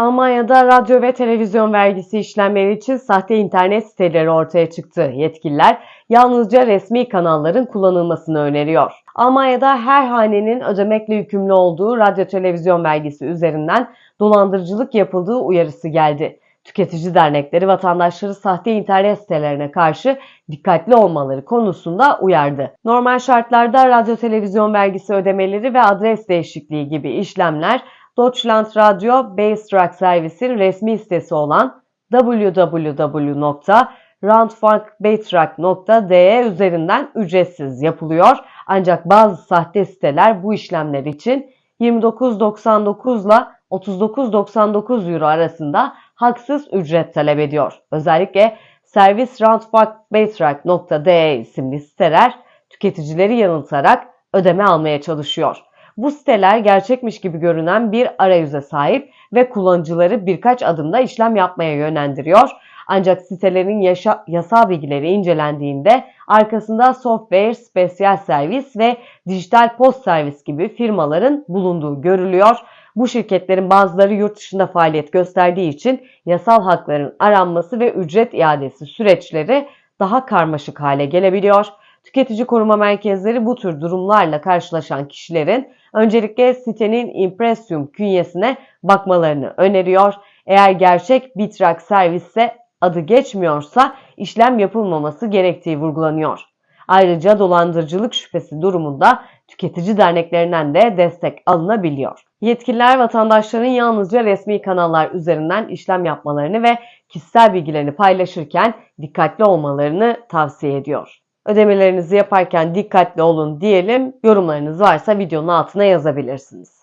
Almanya'da radyo ve televizyon vergisi işlemleri için sahte internet siteleri ortaya çıktı. Yetkililer yalnızca resmi kanalların kullanılmasını öneriyor. Almanya'da her hanenin ödemekle yükümlü olduğu radyo televizyon vergisi üzerinden dolandırıcılık yapıldığı uyarısı geldi. Tüketici dernekleri vatandaşları sahte internet sitelerine karşı dikkatli olmaları konusunda uyardı. Normal şartlarda radyo televizyon vergisi ödemeleri ve adres değişikliği gibi işlemler Deutschland Radio Beitrag Servis'in resmi sitesi olan www.randfunkbeitrag.de üzerinden ücretsiz yapılıyor. Ancak bazı sahte siteler bu işlemler için 29.99 ile 39.99 euro arasında haksız ücret talep ediyor. Özellikle servis randfunkbeitrag.de isimli siteler tüketicileri yanıltarak ödeme almaya çalışıyor. Bu siteler gerçekmiş gibi görünen bir arayüze sahip ve kullanıcıları birkaç adımda işlem yapmaya yönlendiriyor. Ancak sitelerin yaşa, yasal bilgileri incelendiğinde arkasında Software Special Servis ve Dijital Post Servis gibi firmaların bulunduğu görülüyor. Bu şirketlerin bazıları yurt dışında faaliyet gösterdiği için yasal hakların aranması ve ücret iadesi süreçleri daha karmaşık hale gelebiliyor. Tüketici koruma merkezleri bu tür durumlarla karşılaşan kişilerin öncelikle sitenin Impressium künyesine bakmalarını öneriyor. Eğer gerçek Bitrak servisse adı geçmiyorsa işlem yapılmaması gerektiği vurgulanıyor. Ayrıca dolandırıcılık şüphesi durumunda tüketici derneklerinden de destek alınabiliyor. Yetkililer vatandaşların yalnızca resmi kanallar üzerinden işlem yapmalarını ve kişisel bilgilerini paylaşırken dikkatli olmalarını tavsiye ediyor. Ödemelerinizi yaparken dikkatli olun diyelim. Yorumlarınız varsa videonun altına yazabilirsiniz.